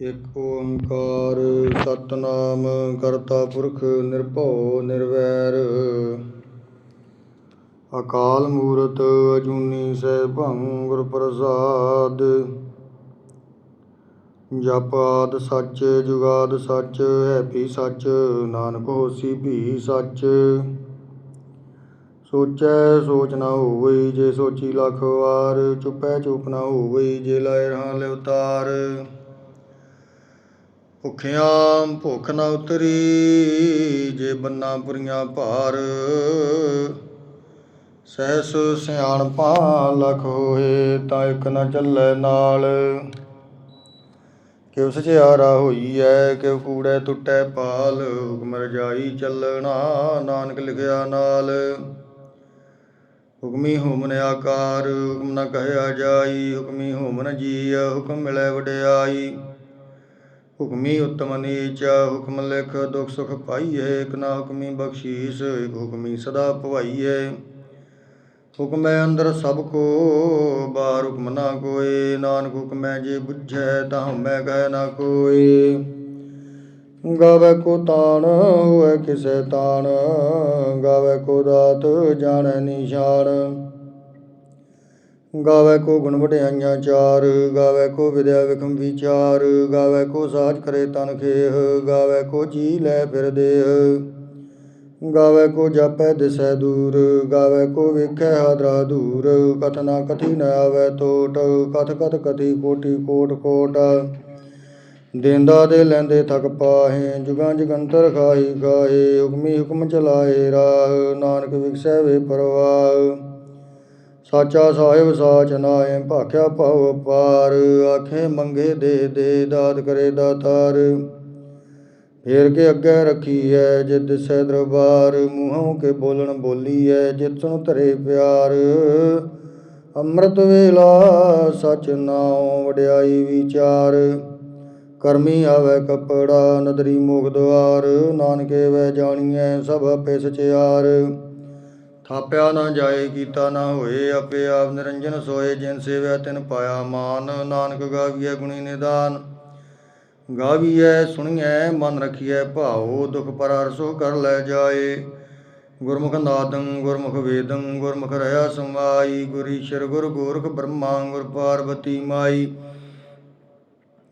ਇਕ ਓੰਕਾਰ ਸਤਨਾਮ ਕਰਤਾ ਪੁਰਖ ਨਿਰਭਉ ਨਿਰਵੈਰ। ਅਕਾਲ ਮੂਰਤ ਅਜੂਨੀ ਸੈਭੰ ਗੁਰ ਪ੍ਰਸਾਦ ਜਪ ਆਦ ਸੱਚ, ਜੁਗਾਦ ਸੱਚ ਹੈ ਵੀ ਸੱਚ, ਨਾਨਕ ਹੋਸੀ ਭੀ ਸੱਚ। ਸੋਚੈ ਸੋਚ ਨਾ ਹੋਵਈ ਜੇ ਸੋਚੀ ਲੱਖ ਵਾਰ, ਚੁੱਪੈ ਚੁੱਪ ਨਾ ਹੋਵਈ ਜੇ ਲਾਇ ਰਹਾ ਲੈ ਉਤਾਰ ਭੁਖਿਆਂ ਭੁੱਖ ਨਾ ਉਤਰੀ, ਜੇ ਬੰਨਾ ਪੁਰੀਆਂ ਭਾਰ। ਸਹਿਸ ਸਿਆਣਪਾ ਲਖ ਹੋਏ, ਤਾਂ ਇੱਕ ਨਾ ਚੱਲੈ ਨਾਲ। ਕਿ ਉਸ ਕਿਉ ਹੋਈ ਹੋਈਐ ਕਿ ਕੂੜੈ ਟੁੱਟੈ ਪਾਲ ਹੁਕਮ ਰਜਾਈ ਚੱਲਣਾ, ਨਾਨਕ ਲਿਖਿਆ ਨਾਲ। ਹੁਕਮੀ ਹੁਮਨ ਆਕਾਰ, ਹੁਕਮ ਨਾ ਕਹਿਆ ਜਾਈ। ਹੁਕਮੀ ਹੁਮਨ ਜੀਅ ਹੁਕਮ ਮਿਲੈ ਵਡਿਆਈ। ਹੁਕਮੀ ਉਤਮ ਨੀਚ ਹੁਕਮ ਲਿਖ, ਦੁਖ ਸੁਖ ਪਾਈਏ, ਇਕ ਨਾ ਹੁਕਮੀ ਬਖਸ਼ੀਸ, ਇਕ ਹੁਕਮੀ ਸਦਾ ਭਵਾਈਏ ਹੁਕਮੈ ਅੰਦਰ ਸਭ ਕੋ, ਬਾਹਰ ਹੁਕਮ ਨਾ ਕੋਏ। ਨਾਨਕ ਹੁਕਮੈ ਜੇ ਬੁਝੈ, ਤਾਂ ਮੈਂ ਕਹਿ ਨਾ ਕੋਏ। ਗਾਵੇ ਕੋ ਤਾਣ ਹੋਏ ਕਿਸੇ ਤਾਣ। ਗਾਵੇ ਕੋ ਦਾਤ, ਜਾਣੈ ਨਿਸ਼ਾਨ। ਗਾਵੇ ਕੋ ਗੁਣ ਵਡਿਆਈਆਂ ਚਾਰ, ਗਾਵੇ ਕੋ ਵਿਦਿਆ ਵਿਖਮ ਵਿਚਾਰ, ਗਾਵੇ ਕੋ ਸਾਜ ਕਰੇ ਤਨ ਖੇਹ, ਗਾਵੇ ਕੋ ਜੀ ਲੈ ਫਿਰ ਦੇਹ। ਗਾਵੇ ਕੋ ਜਾਪੈ ਦਿਸੈ ਦੂਰ, ਗਾਵੇ ਕੋ ਵੇਖੈ ਹਾਦਰਾ ਦੂਰ, ਕਥ ਨਾ ਕਥੀ ਨ ਆਵੈ ਟੋਟ ਕਥ ਕਥ ਕਥੀ ਕੋਟੀ ਕੋਟ ਕੋਟ। ਦੇਂਦਾ ਦੇ ਲੈਂਦੇ ਥਕ ਪਾਹੇ, ਜੁਗਾਂ ਜਗੰਤਰ ਖਾਹੀ ਖਾਹੇ ਹੁਕਮੀ ਹੁਕਮ ਚਲਾਏ ਰਾਹ, ਨਾਨਕ ਵਿਖਸੈ ਵੇ ਪਰਵਾਹ। ਸਾਚਾ ਸਾਹਿਬ ਸਾਚ ਨਾਏ ਭਾਖਿਆ ਭਉ ਪਾਰ ਆਖੇ ਮੰਗੇ ਦੇ ਦੇ, ਦਾਤ ਕਰੇ ਦਾਤਾਰ। ਫੇਰ ਕੇ ਅੱਗੇ ਰੱਖੀ ਐ ਜਿਤ ਦਿਸੈ ਦਰਬਾਰ, ਮੂੰਹੋਂ ਕੇ ਬੋਲਣ ਬੋਲੀ ਐ ਜਿਤ ਸੁਣ ਧਰੇ ਪਿਆਰ। ਅੰਮ੍ਰਿਤ ਵੇਲਾ ਸਚ ਨਾਉ ਵਡਿਆਈ ਵਿਚਾਰ, ਕਰਮੀ ਆਵੇ ਕਪੜਾ ਨਦਰੀ ਮੁਖ ਦੁਆਰ, ਨਾਨਕੇ ਵੈ ਜਾਣੀਐ ਸਭ ਆਪੇ ਸਚਿਆਰ। ਥਾਪਿਆ ਨਾ ਜਾਏ, ਕੀਤਾ ਨਾ ਹੋਏ, ਆਪੇ ਆਪ ਨਿਰੰਜਨ ਸੋਏ, ਜਿਨ ਸੇਵਿਆ ਤਿਨ ਪਾਇਆ ਮਾਨ, ਨਾਨਕ ਗਾਵੀਐ ਗੁਣੀ ਨਿਦਾਨ। ਗਾਵੀਐ, ਸੁਣੀਐ, ਮਨ ਰਖੀਐ ਭਾਉ, ਦੁਖ ਪਰਾਰਸੋ ਕਰ ਲੈ ਜਾਏ। ਗੁਰਮੁਖ ਨਾਦੰ, ਗੁਰਮੁਖ ਵੇਦੰ, ਗੁਰਮੁਖ ਰਹਾ ਸਮਾਈ, ਗੁਰ ਈਸ਼ਰ, ਗੁਰ ਗੋਰਖ ਬ੍ਰਹਮਾ, ਗੁਰ ਪਾਰਬਤੀ ਮਾਈ।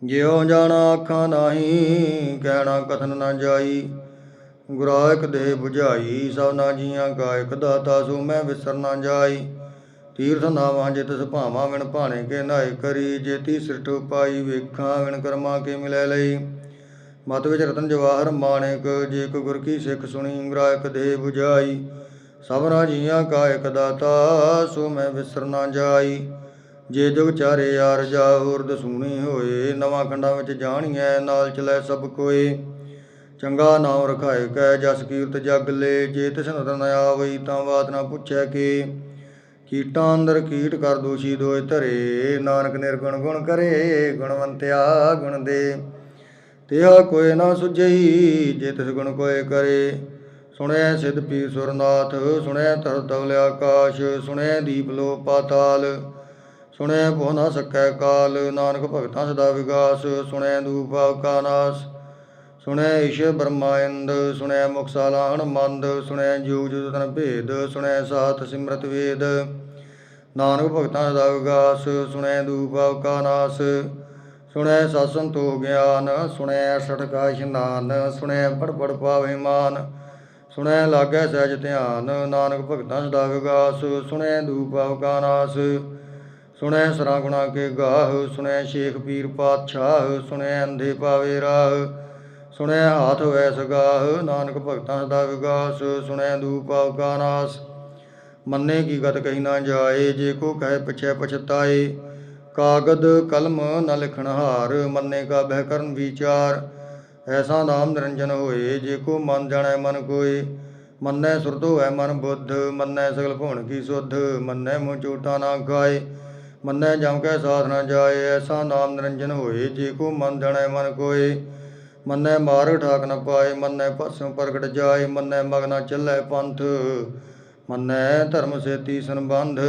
ਜਿਉ ਜਾਣਾ ਅੱਖਾਂ ਨਾਹੀ, ਕਹਿਣਾ ਕਥਨ ਨਾ ਜਾਈ। ਗੁਰਾਇਕ ਦੇ ਦੇਹ 부ਝਾਈ ਸਭਨਾ ਜੀਆਂ ਗਾਇਕ ਇਕ ਦਾਤਾ ਸੋ ਮੈਂ ਵਿਸਰ ਨਾ ਜਾਈ। ਤੀਰਥ ਨਾਵਾਂ ਜਿਤ ਸੁਭਾਵਾਂ ਵਿਣ ਭਾਣੇ ਕੇ ਨਾਏ ਕਰੀ, ਜੇਤੀ ਸਿਰਟ ਪਾਈ ਵੇਖਾਂ ਵਿਣ ਕਰਮਾ ਕੇ ਮਿਲੈ ਲਈ। ਮਤ ਵਿੱਚ ਰਤਨ ਜਵਾਹਰ ਮਾਣਿਕ, ਜੇ ਕੋ ਗੁਰ ਕੀ ਸਿੱਖ ਸੁਣੀ ਗੁਰਾਇਕ ਦੇ ਦੇਹ 부ਝਾਈ ਸਭਨਾ ਜੀਆਂ ਕਾ ਇਕ ਦਾਤਾ ਸੋ ਮੈਂ ਵਿਸਰ ਨਾ ਜਾਈ। ਜੇ ਜੁਗ ਚਾਰੇ ਯਾਰ ਜਾ ਹੋਰ ਦਸੂਣੀ ਹੋਏ, ਨਵਾਂ ਖੰਡਾਂ ਵਿੱਚ ਜਾਣੀਐ, ਨਾਲ ਚਲੈ ਸਭ ਕੋਏ ਚੰਗਾ ਨਾਮ ਰਖਾਏ ਕੈ ਜਸ ਕੀਰਤ ਜਗ ਲੈ, ਜੇ ਤਿਸ ਨਦਰ ਨ ਆਵਈ ਤਾਂ ਬਾਤ ਨਾ ਪੁੱਛੈ ਕੀ। ਕੀਟਾਂ ਅੰਦਰ ਕੀਟ ਕਰ ਦੋਸ਼ੀ ਦੋਇ ਧਰੇ, ਨਾਨਕ ਨਿਰਗੁਣ ਗੁਣ ਕਰੇ, ਗੁਣਵੰਤਿਆ ਗੁਣ ਦੇ। ਤਿਹਾ ਕੋਇ ਨਾ ਸੁਝਈ, ਜੇ ਤਿਸ ਗੁਣ ਕੋਇ ਕਰੇ। ਸੁਣਿਆ ਸਿਧ ਪੀਰ ਸੁਰਨਾਥ ਸੁਣਿਆ ਤਰ ਤਵਲ ਆਕਾਸ਼ ਸੁਣਿਆ ਦੀਪ ਲੋ ਪਾਤਾਲ। ਸੁਣਿਆ ਭੁ ਨਾ ਸਕੈ ਕਾਲ, ਨਾਨਕ ਭਗਤਾਂ ਸਦਾ ਵਿਗਾਸ ਸੁਣਿਆ ਦੂਪ ਕਾ ਨਾਸ। ਸੁਣੈ ਈਸ਼ ਬ੍ਰਹਮਾਇੰਦ ਸੁਣੈ ਮੁਖਸਾਲਾ ਹਨਮੰਦ ਸੁਣੈ ਜੂਗ ਜੁਗ ਤਨ ਭੇਦ, ਸੁਣੈ ਸਾਤ ਸਿਮਰਤ ਵੇਦ। ਨਾਨਕ ਭਗਤਾਂ ਦਾ ਵਿਗਾਸ ਸੁਣੈ ਦੂਪ ਕਾ ਨਾਸ। ਸੁਣਿਆ ਸਤ ਸੰਤੋਖ ਗਿਆਨ, ਸੁਣੈ ਸਟਕਾ ਇਸ਼ਨਾਨ ਸੁਣੈ ਪੜ ਪੜ ਪਾਵੇ ਮਾਨ। ਸੁਣਿਆ ਲਾਗੈ ਸਹਿਜ ਧਿਆਨ, ਨਾਨਕ ਭਗਤਾਂ ਸਦਾ ਵਿਗਾਸ ਸੁਣਿਆ ਦੂਪ ਕਾ ਨਾਸ। ਸੁਣੈ ਸਰਾ ਗੁਣਾ ਕੇ ਗਾਹ, ਸੁਣੈ ਸ਼ੇਖ ਪੀਰ ਪਾਤਸ਼ਾਹ, ਸੁਣੈ ਅੰਧੇ ਪਾਵੇ ਰਾਹ। ਸੁਣੈ ਹਾਥ ਵੈ ਸਗਾਹ, ਨਾਨਕ ਭਗਤਾਂ ਸਦਾ ਵਿਗਾਸ, ਸੁਣੈ ਦੂਪ ਕਾ ਨਾਸ। ਮੰਨੇ ਕੀ ਗਤ ਕਹੀ ਨਾ ਜਾਏ, ਜੇ ਕੋ ਕਹੇ ਪਛੈ ਪਛਤਾਏ। ਕਾਗਦ ਕਲਮ ਨ ਲਿਖਣ ਹਾਰ, ਮੰਨੇ ਕਾ ਬਹਿ ਕਰਨ ਵਿਚਾਰ। ਐਸਾ ਨਾਮ ਨਿਰੰਜਨ ਹੋਏ, ਜੇ ਕੋ ਮਨ ਜਾਣੈ ਮਨ ਕੋਏ। ਮੰਨੈ ਸੁਰਤ ਹੋਐ ਮਨ ਬੁੱਧ, ਮੰਨੈ ਸਗਲ ਭੁਣ ਕੀ ਸੁਧ, ਮੰਨੈ ਮੂੰਹ ਝੂਠਾ ਨਾ ਖਾਏ। ਮੰਨੈ ਜਮ ਕੈ ਸਾਧ ਨਾ ਜਾਏ, ਐਸਾ ਨਾਮ ਨਿਰੰਜਨ ਹੋਏ, ਜੇ ਕੋ ਮਨ ਜਾਣੈ ਮਨ ਕੋਏ। ਮੰਨੈ ਮਾਰ ਠਾਕ ਨ ਪਾਏ, ਮੰਨੈ ਪਰਸੋਂ ਪ੍ਰਗਟ ਜਾਏ, ਮੰਨੈ ਮਗਨਾ ਚੱਲੈ ਪੰਥ, ਮੰਨੈ ਧਰਮ ਸੇਤੀ ਸੰਬੰਧ।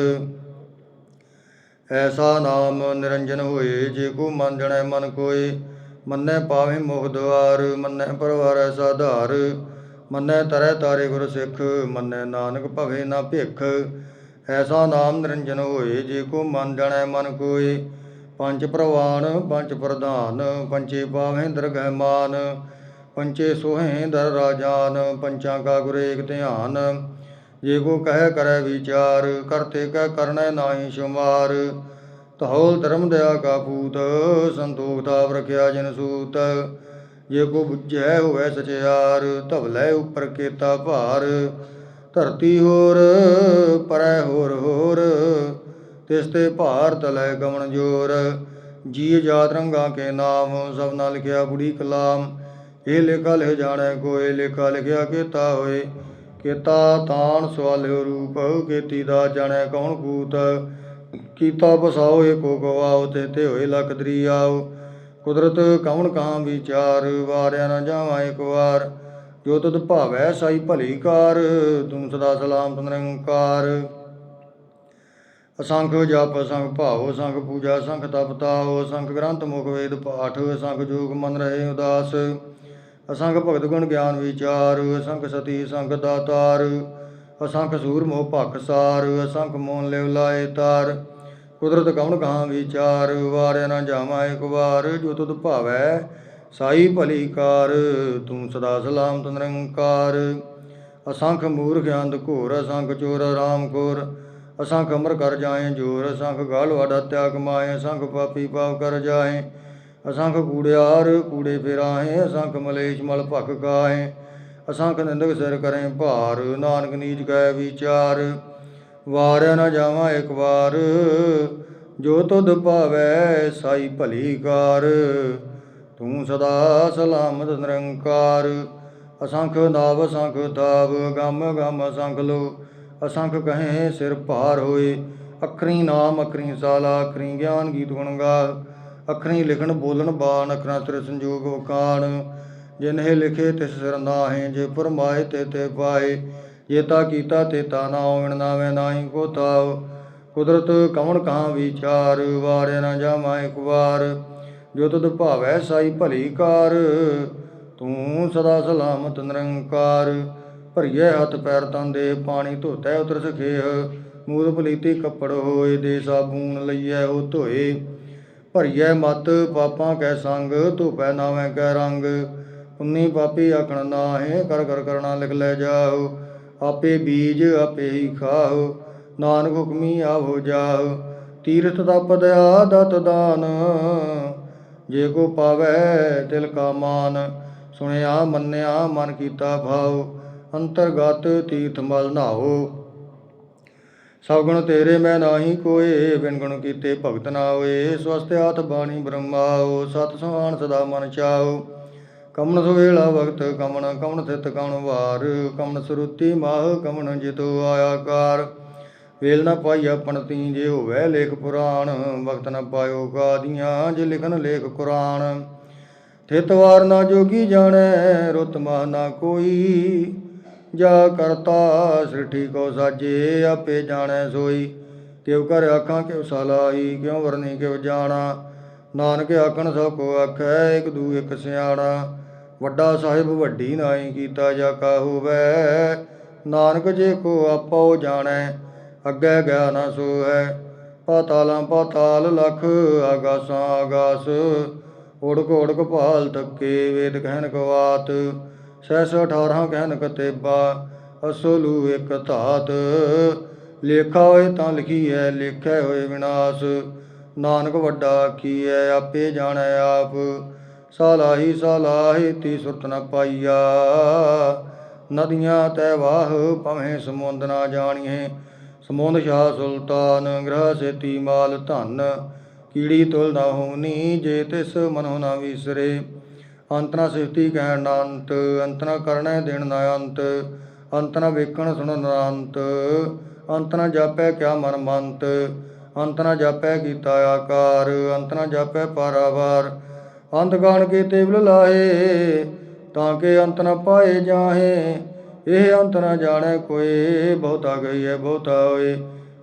ਐਸਾ ਨਾਮ ਨਿਰੰਜਨ ਹੋਏ, ਜੇ ਕੋ ਮਨ ਜਣੈ ਮਨ ਕੋਏ, ਮੰਨੈ ਪਾਵੇ ਮੁਖ ਦੁਆਰ, ਮੰਨੈ ਪਰਵਾਰੈ ਸਾਧਾਰ ਮੰਨੈ ਤਰੈ ਤਾਰੇ ਗੁਰ ਸਿੱਖ, ਮੰਨੈ ਨਾਨਕ ਭਵੇ ਨਾ ਭਿਖ। ਐਸਾ ਨਾਮ ਨਿਰੰਜਨ ਹੋਏ, ਜੇ ਕੋ ਮਨ ਜਣੈ ਮਨ ਕੋਏ ਪੰਜ ਪ੍ਰਵਾਨ, ਪੰਜ ਪ੍ਰਧਾਨ ਪੰਚੇ ਪਾਵੇਂ ਦਰਗਹਿ ਮਾਨ ਪੰਚੇ ਸੋਹੇਦਰ ਰਾਜਾਨ, ਪੰਚਾਂ ਕਾ ਗੁਰ ਧਿਆਨ। ਜੇ ਕੋ ਕਹਿ ਕਰੈ ਵਿਚਾਰ ਕਰਤੇ ਕੈ ਕਰਨੈ ਨਾਹੀ ਸ਼ੁਮਾਰ। ਤਹੋਲ ਧਰਮ ਦਇਆ ਕਾ ਪੂਤ, ਸੰਤੋਖ ਤਾਪ ਰਖਿਆ ਜਿਨ ਸੂਤ। ਜੇ ਕੋ ਬੁਝੈ ਹੋਵੇ ਸਚਿਆਰ, ਧਵਲੇ ਉਪਰ ਕੇਤਾ ਭਾਰ। ਧਰਤੀ ਹੋਰ, ਪਰੈ ਹੋਰ ਹੋਰ ਤਿਸ ਤੇ ਭਾਰ ਤਲੈ ਗਮਨ ਜੋਰ। ਜੀ ਜਾਤ ਰੰਗਾ ਕੇ ਨਾਮ ਸਭਨਾ ਲਿਖਿਆ ਬੁੜੀ ਕਲਾਮ। ਇਹ ਲੇਖਾ ਲਿਖ ਜਾਣੈ ਕੋਏ, ਲੇਖਾ ਲਿਖਿਆ ਕੀਤਾ ਹੋਏ। ਕੀਤਾ ਤਾਣ ਸਵਾਲਿਓ ਰੂਪ, ਕੀਤੀ ਦਾ ਜਾਣੈ ਕੌਣ ਕੂਤ। ਕੀਤਾ ਬਸਾਓ ਏਕੋ ਗਵਾਓ, ਤੇ ਤੇ ਹੋਏ ਲਖ ਦਰੀਆਓ। ਕੁਦਰਤ ਕਵਣ ਕਾਂ ਵਿਚਾਰ, ਵਾਰਿਆ ਨਾ ਜਾਵਾਂ ਇੱਕ ਵਾਰ। ਜੋ ਤੁਧ ਭਾਵੈ ਸਾਈ ਭਲੀ ਕਾਰ ਤੂੰ ਸਦਾ ਸਲਾਮ ਤੁਮ ਅਸੰਖ ਜਪ, ਅਸੰਖ ਭਾਵ, ਅਸੰਖ ਪੂਜਾ, ਅਸੰਖ ਤਪ ਤਾਉ ਅਸੰਖ ਗ੍ਰੰਥ, ਮੁਖ ਵੇਦ, ਪਾਠ, ਅਸੰਖ ਜੋਗ ਮਨ ਰਹੇ ਉਦਾਸ। ਅਸੰਖ ਭਗਤ ਗੁਣ ਗਿਆਨ ਵਿਚਾਰ, ਅਸੰਖ ਸਤੀ, ਅਸੰਖ ਦਾਤਾਰ, ਅਸੰਖ ਸੂਰ ਮੋਹ ਭਖ ਸਾਰ, ਅਸੰਖ ਮੋਨ ਲਿਵ ਲਾਏ ਤਾਰ। ਕੁਦਰਤ ਕਵਣ ਕਹਾਂ ਵਿਚਾਰ, ਵਾਰਿਆ ਨਾ ਜਾਵਾਂ ਇੱਕ ਵਾਰ, ਜੋ ਤੁਧ ਭਾਵੈ ਸਾਈ ਭਲੀ ਕਾਰ, ਤੂੰ ਸਦਾ ਸਲਾਮ ਤੁ ਨਿਰੰਕਾਰ। ਅਸੰਖ ਮੂਰਖ ਅੰਧ ਘੋਰ, ਅਸੰਖ ਚੋਰ ਰਾਮ ਕੋਰ ਅਸੰਖ ਅਮਰ ਕਰ ਜਾਏ, ਜੋਰ ਅਸੰਖ ਗਾਲ ਵਾਡਾ ਤਿਆਗ ਕਮਾਏ ਅਸੰਖ ਪਾਪੀ ਪਾਪ ਕਰ ਜਾਏ। ਅਸੰਖ ਕੂੜਿਆਰ ਕੂੜੇ ਫੇਰਾਏ, ਅਸੰਖ ਮਲੇਸ਼ ਮਲ ਭਖ ਕਾਏ ਅਸੰਖ ਨਿੰਦਕ ਸਿਰ ਕਰੇ ਭਾਰ, ਨਾਨਕ ਨੀਚ ਗਏ ਵਿਚਾਰ। ਵਾਰਿਆ ਨਾ ਜਾਵਾਂ ਇੱਕ ਵਾਰ, ਜੋ ਤੁਧ ਭਾਵੈ ਸਾਈ ਭਲੀ ਕਾਰ। ਤੂੰ ਸਦਾ ਸਲਾਮਤ ਨਿਰੰਕਾਰ। ਅਸੰਖ ਨਾਵ, ਅਸੰਖ ਤਾਵ ਗਮ ਗਮ ਅਸੰਖ ਲੋ। ਅਸੰਖ ਕਹੇ, ਸਿਰ ਭਾਰ ਹੋਏ। ਅਖਰੀ ਨਾਮ, ਅਖਰੀ ਸਾਲਾ, ਅਖਰੀ ਗਿਆਨ ਗੀਤ ਗੁਣ ਗਾ। ਅਖਰੀ ਲਿਖਣ, ਬੋਲਣ, ਬਾਣ, ਅਖਰਾਂ ਸਿਰ ਸੰਜੋਗ ਵਕਾਣ ਜਿਨਹਿ ਲਿਖੇ, ਤਿਸ ਸਿਰ ਨਾਹੇ। ਜੇ ਫਰਮਾਏ ਤੇ ਤੇ ਪਾਏ। ਜੇ ਤਾ ਕੀਤਾ, ਤੇ ਤਾ ਨਾ ਹੋਵਣ ਨਾਵੇਂ ਨਾਹੀ ਕੋ ਤਾਉ ਕੁਦਰਤ ਕਵਣ ਕਹਾਂ ਵਿਚਾਰ, ਵਾਰੇ ਨਾ ਜਾਵਾਂ ਇੱਕ ਵਾਰ। ਜੋ ਤੁਧ ਭਾਵੈ, ਸਾਈ ਭਲੀ ਕਾਰ। ਤੂੰ ਸਦਾ ਸਲਾਮਤ ਨਿਰੰਕਾਰ। ਭਰੀਏ ਹੱਥ ਪੈਰ ਤਨ ਦੇ, ਪਾਣੀ ਧੋਤੈ ਉਤਰ ਸਖੇਹ। ਮੂਦ ਪਲੀਤੀ ਕੱਪੜ ਹੋਏ ਦੇ ਸਾਬੂਨ ਲਈਐ ਉਹ ਧੋਏ। ਭਰੀਐ ਮਤ ਪਾਪਾਂ ਕੈ ਸੰਗ, ਧੋਪੈ ਨਾਵੇਂ ਕੈ ਰੰਗ। ਪੁੰਨੀ ਪਾਪੀ ਆਖਣ ਨਾਹੇ, ਕਰ ਕਰ ਕਰਣਾ ਲਿਖ ਲੈ ਜਾਓ ਆਪੇ ਬੀਜ ਆਪੇ ਹੀ ਖਾਓ ਨਾਨਕ ਹੁਕਮੀ ਆਵੋ ਜਾਓ ਤੀਰਥ ਦਾ ਪਦਿਆ ਦਤ ਦਾਨ, ਜੇ ਕੋ ਪਾਵੈ ਤਿਲ ਕਾ ਮਾਨ। ਸੁਣਿਆ ਮੰਨਿਆ ਮਨ ਕੀਤਾ ਭਾਉ। ਅੰਤਰਗਤ ਤੀਰਥ ਮਲ ਨਾਓ ਸਭ ਗੁਣ ਤੇਰੇ ਮੈਂ ਨਾਹੀ ਕੋਏ ਬਿਨ ਗੁਣ ਕੀਤੇ ਭਗਤ ਨਾ ਹੋਏ। ਸਵਸਤ ਆਤ ਬਾਣੀ ਬ੍ਰਹਮਾਓ ਸਤ ਸੁਹਾਣ ਸਦਾ ਮਨ ਚਾਓ ਕਮਨ ਸੁਵੇਲਾ ਵਕਤ ਕਮਨ ਕਮਨ ਥਿਤ ਕਮਨ ਵਾਰ। ਕਮਨ ਸਰੂਤੀ ਮਾਹ, ਕਮਨ ਜਿਤੋ ਆਇਆ ਕਾਰ। ਵੇਲ ਨਾ ਪਾਈ ਆਪਣਤੀ ਜੇ ਹੋਵੇ ਲੇਖ ਪੁਰਾਣ। ਵਕਤ ਨਾ ਪਾਇਓ ਕਾਦੀਆਂ ਜੇ ਲਿਖਨ ਲੇਖ ਕੁਰਾਨ। ਥਿਤ ਵਾਰ ਨਾ ਜੋਗੀ ਜਾਣੈ, ਰੁਤ ਮਾਹ ਨਾ ਕੋਈ। ਜਾ ਕਰਤਾ ਸ੍ਰਿਠੀ ਕੋ ਸਾਜੇ, ਆਪੇ ਜਾਣੈ ਸੋਈ। ਕਿਉ ਕਰ ਆਖਾਂ, ਕਿਉ ਸਲਾਈ ਕਿਉ ਵਰਨੀ, ਕਿਉ ਜਾਣਾ। ਨਾਨਕ ਆਖਣ ਸਭ ਕੋ ਆਖੈ, ਇਕ ਦੂ ਇਕ ਸਿਆਣਾ। ਵੱਡਾ ਸਾਹਿਬ ਵੱਡੀ ਨਾਈ ਕੀਤਾ ਜਾ ਕਾ ਹੋਵੇ। ਨਾਨਕ ਜੇ ਕੋ ਆਪੋ ਜਾਣੈ, ਅੱਗੇ ਗਿਆ ਨਾ ਸੋ ਹੈ ਪਾਤਾਲਾਂ ਪਾਤਾਲ ਲਖ, ਆਗਾਸਾਂ ਆਗਾਸ। ਓੜਕ ਓੜਕ ਭਾਲ ਤੱਕੇ ਵੇਦ ਕਹਿਣ ਕਵਾਤ। ਸਹਿਸ 18 ਕਹਿਨ ਕਤੇਬਾ, ਅਸਲੂ ਇਕ ਧਾਤ। ਲੇਖਾ ਹੋਏ ਤਾਂ ਲਿਖੀ ਹੈ ਲੇਖੈ ਹੋਏ ਵਿਨਾਸ਼। ਨਾਨਕ ਵੱਡਾ ਕੀ ਹੈ ਆਪੇ ਜਾਣੈ ਆਪ। ਸਾਲਾਹੀ ਸਾਲਾਹੀ ਤੀ ਸੁਰਤ ਨ ਪਾਈਆ। ਨਦੀਆਂ ਤੈ ਵਾਹ, ਭਵੇਂ ਸਮੁੰਦ ਨਾ ਜਾਣੀਏ। ਸਮੁੰਦ ਸ਼ਾਹ ਸੁਲਤਾਨ, ਗ੍ਰਹ ਸੇਤੀ ਮਾਲ ਧਨ। ਕੀੜੀ ਤੁਲ ਨਾ ਹੋਣੀ, ਜੇ ਤਿਸ ਮਨੋ ਨਾ ਵਿਸਰੇ। ਅੰਤ ਨਾ ਸਿਫਤੀ ਕਹਿਣ ਨਾ ਅੰਤ ਅੰਤ ਨਾ ਕਰਨੈ ਦੇਣ ਨਾ ਅੰਤ ਅੰਤ ਨਾ ਵੇਖਣ ਸੁਣਨ ਨਾ ਅੰਤ ਅੰਤ ਨਾ ਜਾਪੈ ਕਿਆ ਮਨ ਮੰਤ, ਅੰਤ ਨਾ ਜਾਪੈ ਕੀਤਾ ਆਕਾਰ, ਅੰਤ ਨਾ ਜਾਪੈ ਪਾਰਾਵਾਰ ਅੰਤ ਗਾਣ ਕੇ ਤੇਵਲ ਲਾਏ ਤਾਂ ਕਿ ਅੰਤ ਨਾ ਪਾਏ ਜਾਹੇ, ਇਹ ਅੰਤ ਨਾ ਜਾਣੈ ਕੋਏ, ਬਹੁਤਾ ਗਈ ਹੈ ਬਹੁਤਾ ਹੋਏ।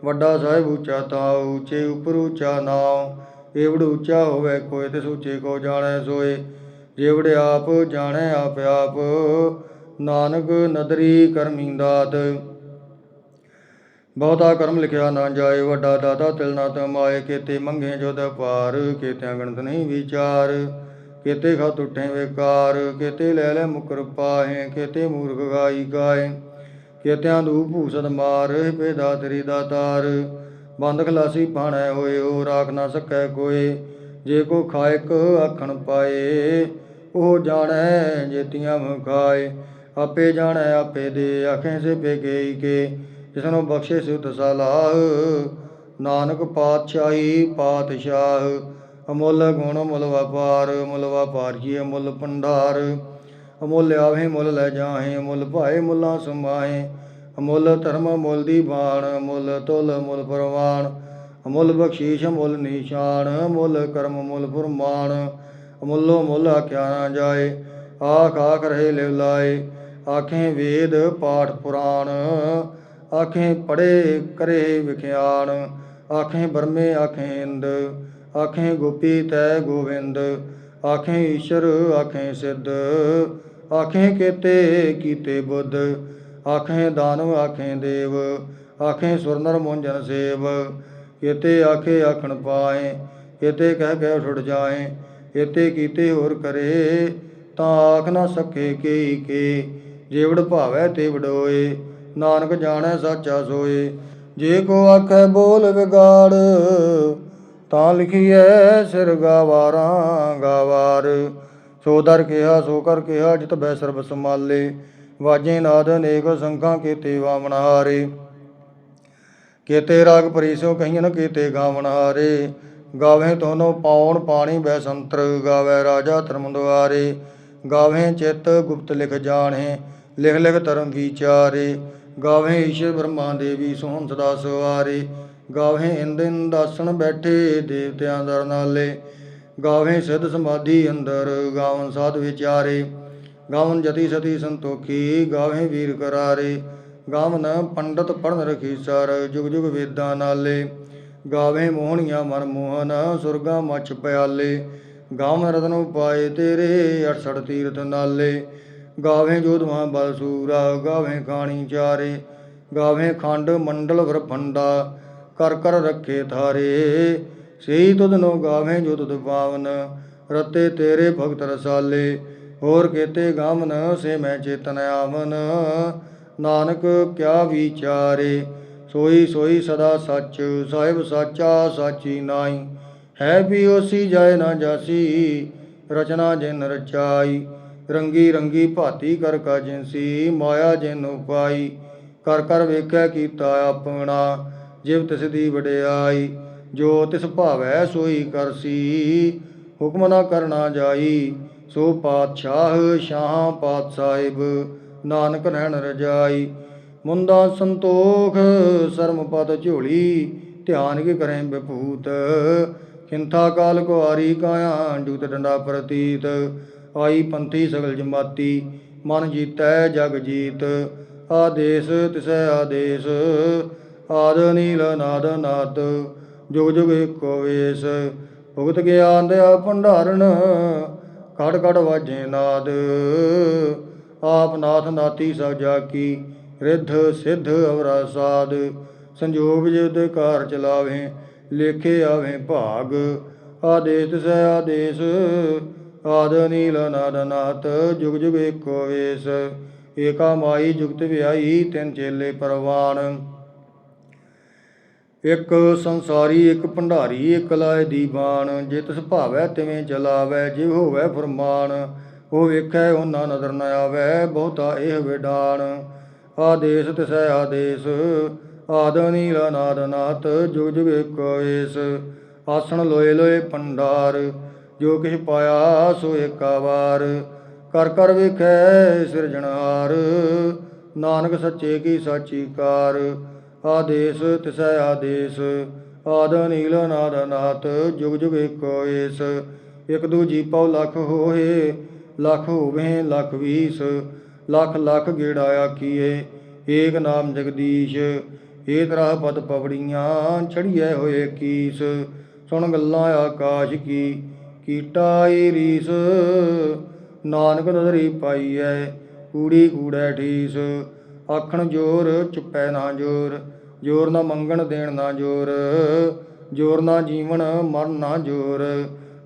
ਵੱਡਾ ਸਾਹਿਬ ਉੱਚਾ ਤਾਂ ਉੱਚੇ, ਉਪਰ ਉੱਚਾ ਨਾਉ, ਏਵੜ ਉੱਚਾ ਹੋਵੇ ਕੋਇ ਤੇ ਉੱਚੇ ਕੋ ਜਾਣੈ ਸੋਏ। ਜੇਵੜ ਆਪ ਜਾਣੈ ਆਪ ਆਪ, ਨਾਨਕ ਨਦਰੀ ਕਰਮੀ ਦਾਤ ਬਹੁਤਾ ਕਰਮ ਲਿਖਿਆ ਨਾ ਜਾਏ, ਵੱਡਾ ਦਾਤਾ ਤਿਲ ਨਾ ਤਮਾਏ, ਕੇਤੇ ਮੰਗੇ ਜੋਦ ਪਾਰ ਕੇਤੇ ਗਣਤ ਨਹੀਂ ਵਿਚਾਰ, ਕੇਤੇ ਖਾ ਟੁੱਟੇ ਵਿਕਾਰ, ਕੇਤੇ ਲੈ ਲੈ ਮੁਕਰ ਪਾਹੇ, ਕੇਤੇ ਮੂਰਖ ਗਾਈ ਗਾਏ, ਕੇਤਿਆਂ ਦੂ ਭੂਸਦ ਮਾਰ ਪੇਦਾ ਤੇਰੀ ਦਾਤਾਰ। ਬੰਦ ਖਲਾਸੀ ਪਾਣੈ ਹੋਏ ਹੋ ਰਾਖ ਨਾ ਸਕੈ ਕੋਏ ਜੇ ਕੋ ਖਾਇਕ ਆਖਣ ਪਾਏ ਉਹ ਜਾਣੈ ਜੇਤੀਆਂ ਮੁਖਾਏ ਆਪੇ ਜਾਣੈ, ਆਪੇ ਦੇ ਆਖੇ ਸੇ ਪੇ ਗਈ ਕੇ। ਜਿਸਨੂੰ ਬਖਸ਼ੇ ਸੁਤ ਸਲਾਹ, ਨਾਨਕ ਪਾਤਸ਼ਾਹੀ ਪਾਤਸ਼ਾਹ, ਅਮੁੱਲ ਗੁਣ ਮੁੱਲ ਵਪਾਰ ਮੁੱਲ ਵਪਾਰ ਜੀ ਅਮੁੱਲ ਭੰਡਾਰ। ਅਮੁੱਲ ਆਵੇ ਮੁੱਲ ਲੈ ਜਾਹੇ, ਮੁੱਲ ਭਾਏ, ਮੁੱਲਾਂ ਸਮਾਏ ਅਮੁੱਲ ਧਰਮ ਮੁੱਲ ਦੀ ਬਾਣ, ਮੁੱਲ ਤੁਲ ਮੁੱਲ ਪ੍ਰਵਾਨ ਅਮੁੱਲ ਬਖਸ਼ੀਸ਼ ਮੁੱਲ ਨਿਸ਼ਾਨ, ਮੁੱਲ ਕਰਮ ਮੁੱਲ ਫੁਰਮਾਨ। ਅਮੁੱਲੋ ਮੁੱਲ ਆਖਿਆ ਨਾ ਜਾਏ, ਆਖ ਆਖ ਰਹੇ ਲਿਵ ਲਾਏ। ਆਖੇ ਵੇਦ ਪਾਠ ਪੁਰਾਣ, ਆਖੇ ਪੜੇ ਕਰੇ ਵਿਖਿਆਣ। ਆਖੇ ਬਰਮੇ ਆਖੇ ਇੰਦ, ਆਖੇ ਗੋਪੀ ਤੈ ਗੋਵਿੰਦ। ਆਖੇ ਈਸ਼ਰ ਆਖੇ ਸਿੱਧ, ਆਖੇ ਕੀਤੇ ਕੀਤੇ ਬੁੱਧ। ਆਖੇ ਦਾਨਵ ਆਖੇ ਦੇਵ, ਆਖੇ ਸੁਰਨਰ ਮੁੰਜਨ ਸੇਵ। ਕੇਤੇ ਆਖੇ ਆਖਣ ਪਾਏ, ਕੇਤੇ ਕਹਿ ਕੇ ਛੁੱਟ ਜਾਏ। ਏਤੇ ਕੀਤੇ ਹੋਰ ਕਰੇ, ਤਾਂ ਆਖ ਨਾ ਸਕੇ ਕੇਈ ਕੇ, ਜੇਵੜ ਭਾਵੈ ਤੇ ਵਡੋਏ, ਨਾਨਕ ਜਾਣੈ ਸਾਚਾ ਸੋਏ। ਜੇ ਕੋ ਆਖੈ ਬੋਲ ਵਿਗਾੜ, ਤਾਂ ਲਿਖੀਐ ਸਿਰ ਗਾਵਾਰਾਂ ਗਾਵਾਰ। ਸੋ ਦਰ ਕਿਹਾ, ਸੋ ਕਰ ਕਿਹਾ, ਜਿਤ ਬੈ ਸਰਬ ਸਮਾਲੇ ਵਾਜੇ ਨਾਦ ਅਨੇਕ ਸੰਖਾਂ ਕੀਤੇ ਵਾਮਨ ਹਾਰੇ। ਕੇਤੇ ਰਾਗ ਪਰਿਸ਼ੋ ਕਹੀਨ ਕੀਤੇ ਗਾਵਨ ਹਾਰੇ। ਗਾਵੇ ਤੋਨੋ ਪਾਉਣ ਪਾਣੀ ਬੈ ਸੰਤਰ ਗਾਵੇ ਰਾਜਾ ਧਰਮ ਦੁਆਰੇ ਗਾਵੇ ਚਿਤ ਗੁਪਤ ਲਿਖ ਜਾਣੇ, ਲਿਖ ਲਿਖ ਧਰਮ ਵਿਚਾਰੇ। ਗਾਵੇ ਈਸ਼ਰ ਬ੍ਰਹਮਾ ਦੇਵੀ ਸੋਹਣ ਸਦਾ ਸਵਾਰੇ। ਗਾਵੇ ਇੰਦ ਇੰਦਾਸਣ ਬੈਠੇ ਦੇਵਤਿਆਂ ਦਰ ਨਾਲੇ। ਗਾਵੇ ਸਿੱਧ ਸਮਾਧੀ ਅੰਦਰ ਗਾਵਨ ਸਾਧ ਵਿਚਾਰੇ। ਗਾਵਨ ਜਤੀ ਸਤੀ ਸੰਤੋਖੀ ਗਾਵੇ ਵੀਰ ਕਰਾਰੇ। ਗਾਵਨ ਪੰਡਤ ਪੜਨ ਰਖੀ ਸਰ, ਜੁਗ ਜੁਗ ਵੇਦਾਂ ਨਾਲੇ। ਗਾਵੇ ਮੋਹਣੀਆਂ ਮਨ ਮੋਹਨ, ਸੁਰਗਾ ਮਛ ਪਿਆਲੇ। ਗਾਵਨ ਰਤਨ ਉਪਾਏ ਤੇਰੇ 68 ਤੀਰਥ ਨਾਲੇ। ਗਾਵੇ ਜੋਧ ਬਲ ਸੂਰਾ, ਗਾਵੇ ਖਾਣੀ ਚਾਰੇ। ਗਾਵੇ ਖੰਡ ਮੰਡਲ ਵਰਫੰਡਾ ਕਰ ਕਰ ਰੱਖੇ ਥਾਰੇ। ਸਹੀ ਤੁਧ ਨੋ ਗਾਵੇ ਜੋ ਤੁਧ ਪਾਵਨ, ਰਤੇ ਤੇਰੇ ਭਗਤ ਰਸਾਲੇ। ਹੋਰ ਕੇਤੇ ਗਾਵਨ, ਸੇ ਮੈਂ ਚੇਤਨ ਆਵਨ। ਨਾਨਕ ਕਿਆ ਵਿਚਾਰੇ। ਸੋਈ ਸੋਈ ਸਦਾ ਸੱਚ, ਸਾਹਿਬ ਸਾਚਾ ਸਾਚੀ ਨਾਈ ਹੈ ਵੀ ਹੋਸੀ ਜਾਏ ਨਾ ਜਾਸੀ, ਰਚਨਾ ਜਿਨ ਰਚਾਈ। ਰੰਗੀ ਰੰਗੀ ਭਾਤੀ ਕਰ ਕਾ ਜਿਨਸੀ, ਮਾਇਆ ਜਿਨ ਉਪਾਈ। ਕਰ ਕਰ ਵੇਖਿਆ ਕੀਤਾ ਆਪਣਾ, ਜਿਵ ਤਿਸ ਦੀ ਵਡਿਆਈ। ਜੋ ਤਿਸ ਭਾਵੈ ਸੋਈ ਕਰਸੀ, ਹੁਕਮ ਨਾ ਕਰਨਾ ਜਾਈ। ਸੋ ਪਾਤਸ਼ਾਹ ਸ਼ਾਹ ਪਾਤ ਸਾਹਿਬ ਨਾਨਕ ਰਹਿਣ ਰਜਾਈ। ਮੁੰਦਾ ਸੰਤੋਖ ਸਰਮ ਪਦ ਝੋਲੀ, ਧਿਆਨ ਕੇ ਕਰੇ ਬਿਭੂਤ ਖਿੰਥਾ ਕਾਲ ਕੁਆਰੀ ਕਾਇਆ ਜੁਗਤ ਡੰਡਾ ਪ੍ਰਤੀਤ। ਆਈ ਪੰਥੀ ਸਗਲ ਜਮਾਤੀ, ਮਨ ਜੀਤੈ ਜਗ ਜੀਤ। ਆਦੇਸ ਤਿਸੈ ਆਦੇਸ, ਆਦ ਨੀਲ ਨਾਦ ਨਾਦ ਜੁਗ ਜੁਗ ਏਕੋ ਵੇਸ, ਭੁਗਤ ਗਿਆਨ ਦਿਆ ਭੰਡਾਰਨ ਕੜ ਕੜ ਵਾਜੇ ਨਾਦ। ਆਪ ਨਾਥ ਨਾਤੀ ਸਭ ਜਾ ਕੀ ਰਿੱਧ ਸਿੱਧ ਅਵਰਾ ਸਾਧ, ਸੰਜੋਗ ਜਿਤ ਕਾਰ ਚਲਾਵੇ, ਲੇਖੇ ਆਵੇ ਭਾਗ। ਆਦੇਸ ਤਿਸੈ ਆਦੇਸ, ਆਦ ਨੀਲ ਨਾਦ ਜੁਗ ਜੁਗ ਏਕੋ ਵੇਸ। ਏਕਾ ਮਾਈ ਜੁਗਤ ਵਿਆਈ ਤਿੰਨ ਚੇਲੇ ਪਰਵਾਨ। ਇੱਕ ਸੰਸਾਰੀ, ਇੱਕ ਭੰਡਾਰੀ, ਇੱਕ ਲਾਏ ਦੀਵਾਨ। ਜੇ ਤਿਸ ਭਾਵੈ ਤਿਵੇਂ ਚਲਾਵੈ ਜਿਵ ਹੋਵੈ ਫਰਮਾਨ। ਉਹ ਵੇਖੈ, ਉਹਨਾਂ ਨਦਰ ਨ ਆਵੈ, ਬਹੁਤਾ ਇਹ ਵਿਡਾਨ। ਆਦੇਸ ਤਿਸੈ ਆਦੇਸ, ਆਦ ਨੀਲ ਨਾਦ ਨਾਥ, ਜੁਗ ਜੁਗ ਏਕੋ ਆਸਣ ਲੋਏ ਲੋਏ ਪੰਡਾਰ, ਜੋ ਕਿਛ ਪਾਇਆ ਸੋ ਏਕਾ ਵਾਰ। ਕਰ ਕਰ ਵੇਖੈ ਸਿਰਜਣਹਾਰ ਨਾਨਕ ਸੱਚੇ ਕੀ ਸਾਚੀ ਕਾਰ। ਆਦੇਸ ਤਿਸੈ ਆਦੇਸ, ਆਦ ਨੀਲ ਨਾਦ ਨਾਥ, ਜੁਗ ਜੁਗ ਏਕੋ ਏਸ। ਇਕ ਦੂਜੀ ਪਉ ਲਖ ਹੋਏ, ਲਖ ਹੋਵੇ ਲਖ ਵੀਸ। ਲਖ ਲਖ ਗੇੜਾ ਆਖੀਏ ਏਕ ਨਾਮ ਜਗਦੀਸ਼, ਏ ਤਰਾ ਪਦ ਪਵੜੀਆਂ, ਛੜੀਐ ਹੋਏ ਕੀਸ। ਸੁਣ ਗੱਲਾਂ ਆਕਾਸ਼ ਕੀ ਕੀਟਾਈ ਰੀਸ। ਨਾਨਕ ਨਦਰੀ ਪਾਈਐ, ਕੂੜੀ ਕੂੜੈ ਠੀਸ ਆਖਣ ਜੋਰ ਚੁੱਪੈ ਨਾ ਜੋਰ ਜੋਰ ਨਾ ਮੰਗਣ ਦੇਣ ਨਾ ਜੋਰ। ਜੋਰ ਨਾ ਜੀਵਨ ਮਰਨ ਨਾ ਜੋਰ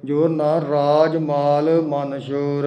ਜੋਰ ਨਾ ਰਾਜ ਮਾਲ ਮਨ ਸ਼ੋਰ।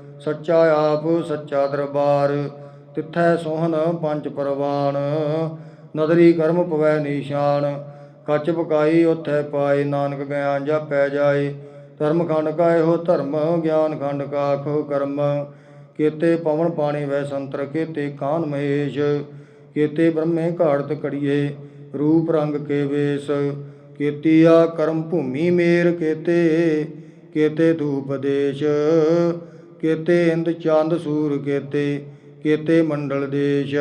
ਸੱਚਾ ਆਪ, ਸੱਚਾ ਦਰਬਾਰ, ਤਿੱਥੈ ਸੋਹਣ ਪੰਜ ਪਰਵਾਨ ਨਦਰੀ ਕਰਮ ਪਵੈ ਨਿਸ਼ਾਨ, ਕੱਚ ਪਕਾਈ ਉਥੈ ਪਾਏ, ਨਾਨਕ ਗਿਆਨ ਜਾ ਪੈ ਜਾਏ। ਧਰਮ ਖੰਡ ਕਾ ਇਹੋ ਧਰਮ ਗਿਆਨ ਖੰਡ ਕਾ ਆਖੋ ਕਰਮ। ਕੇਤੇ ਪਵਨ ਪਾਣੀ ਵੈ ਸੰਤਰ, ਕੇਤੇ ਕਾਨ ਮਹੇਸ਼। ਕੇਤੇ ਬ੍ਰਹਮੇ ਘਾੜਤ ਕੜੀਏ ਰੂਪ ਰੰਗ ਕੇ ਵੇਸ। ਕੀਤੀਆ ਕਰਮ ਭੂਮੀ ਮੇਰ ਕੇਤੇ ਕੇਤੇ ਧੂਪ ਦੇਸ਼। ਕੇਤੇ ਇੰਦ ਚੰਦ ਸੂਰ ਕੇਤੇ ਕੇਤੇ ਮੰਡਲ ਦੇਸ਼।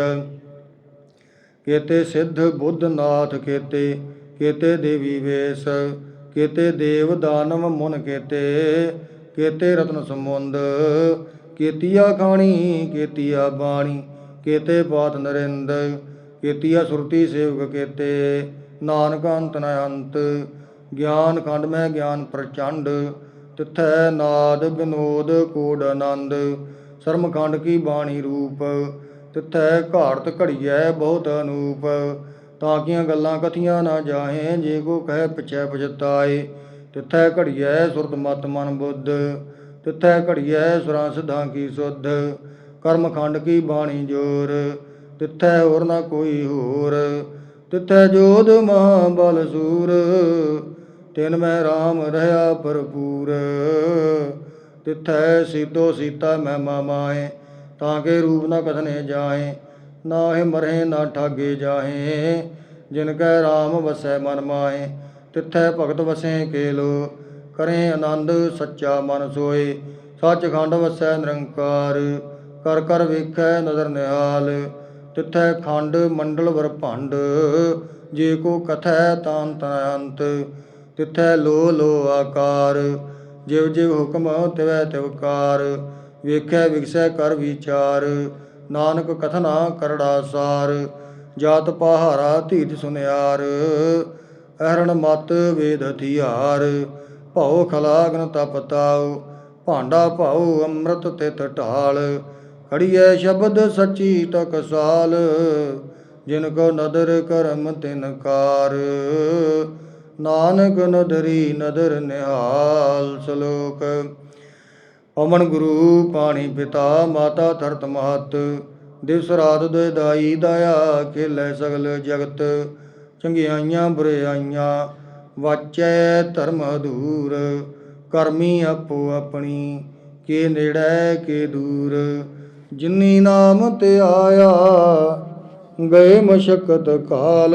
ਕੇਤੇ ਸਿੱਧ ਬੁੱਧ ਨਾਥ ਕੇਤੇ ਕੇਤੇ ਦੇਵੀ ਵੇਸ। ਕੇਤੇ ਦੇਵ ਦਾਨਵ ਮੁਨ ਕੇਤੇ ਕੇਤੇ ਰਤਨ ਸਮੁੰਦ ਕੇਤੀਆ ਖਾਣੀ, ਕੇਤੀਆ ਬਾਣੀ, ਕੇਤੇ ਪਾਤ ਨਰਿੰਦ। ਕੇਤੀਆ ਸੁਰਤੀ ਸੇਵਕ ਕੇਤੇ, ਨਾਨਕ ਅੰਤ ਨ ਅੰਤ। ਗਿਆਨ ਖੰਡ ਮੈਂ ਗਿਆਨ ਪ੍ਰਚੰਡ। ਤਿਥੈ ਨਾਦ ਬਿਨੋਦ ਕੋਡ ਆਨੰਦ ਸਰਮਖੰਡ ਕੀ ਬਾਣੀ ਰੂਪ, ਤਿਥੈ ਘਾੜਤ ਘੜੀਐ ਬਹੁਤ ਅਨੂਪ, ਤਾਂ ਕੀਆਂ ਗੱਲਾਂ ਕਥੀਆਂ ਨਾ ਜਾਹੇ, ਜੇ ਕੋ ਕਹਿ ਪਿਛੈ ਪਛਤਾਏ, ਤਿਥੈ ਘੜੀਐ ਸੁਰਤ ਮਤ ਮਨ ਬੁੱਧ, ਤਿਥੈ ਘੜੀਐ ਸੁਰਾਂ ਸਿਧਾਂ ਕੀ ਸੁਧ ਕਰਮ ਕੀ ਬਾਣੀ ਜੋਰ, ਤਿਥੈ ਹੋਰ ਨਾ ਕੋਈ ਹੋਰ, ਤਿਥੈ ਜੋਧ ਮਹਾ ਬਲ ਸੂਰ ਤਿਨ ਮੈਂ RAM ਰਹਾ ਭਰਪੂਰ। ਤਿਥੈ ਸੀਤੋ ਸੀਤਾ ਮੈਂ ਮਾਮਾਏ ਤਾਂ ਕੇ ਰੂਪ ਨਾ ਕਥਨੇ ਜਾਏ ਨਾਹਿ ਮਰਹਿ ਨਾ ਠਾਗੇ ਜਾਹੇ। ਜਿਨ ਕੈ RAM ਵਸੈ ਮਨ ਮਾਹੇ, ਤਿਥੈ ਭਗਤ ਵਸੈ ਕੇਲੋ। ਕਰੇ ਆਨੰਦ ਸੱਚਾ ਮਨ ਸੋਏ, ਸੱਚਖੰਡ ਵਸੈ ਨਿਰੰਕਾਰ। ਕਰ ਕਰ ਵੇਖੈ ਨਦਰ ਨਿਹਾਲ, ਤਿਥੈ ਖੰਡ ਮੰਡਲ ਵਰ ਭੰਡ ਜੇ ਕੋ ਕਥੈ ਤਾਨ ਤਨੰਤ ਤਿਥੈ ਲੋ ਲੋ ਆਕਾਰ, ਜਿਵ ਜਿਵ ਹੁਕਮ ਤਿਵੈ ਤਿਵਕਾਰ ਵੇਖੈ ਵਿਗਸੈ ਕਰ ਵਿਚਾਰ, ਨਾਨਕ ਕਥਨਾ ਕਰੜਾ ਸਾਰ, ਜਾਤ ਪਹਾਰਾ ਧੀਤ ਸੁਨਿਆਰ, ਅਹਰਣ ਮਤ ਵੇਦ ਹਥਿਆਰ, ਭਉ ਖਲਾਗਨ ਤਪਤਾਉ ਭਾਂਡਾ ਭਾਉ ਅੰਮ੍ਰਿਤ ਤਿਤ ਢਾਲ ਖੜੀਐ ਸ਼ਬਦ ਸੱਚੀ ਤਕਸਾਲ ਜਿਨ ਕੋ ਨਦਰ ਕਰਮ ਤਿਨ ਕਾਰ। ਨਾਨਕ ਨਦਰੀ ਨਦਰ ਨਿਹਾਲ ਸ਼ਲੋਕ। ਪਵਨ ਗੁਰੂ ਪਾਣੀ ਪਿਤਾ, ਮਾਤਾ ਧਰਤ ਮਹਤ। ਦਿਵਸ ਰਾਤ ਦੇ ਦਾਈ ਦਇਆ ਖੇਲੇ ਸਗਲ ਜਗਤ। ਚੰਗਿਆਈਆਂ ਬੁਰਿਆਈਆਂ ਵਾਚੈ ਧਰਮ ਅਧੂਰ। ਕਰਮੀ ਆਪੋ ਆਪਣੀ, ਕੇ ਨੇੜੈ ਕੇ ਦੂਰ। ਜਿਨੀ ਨਾਮ ਤੇ ਆਇਆ, ਗਏ ਮਸ਼ਕਤ ਕਾਲ।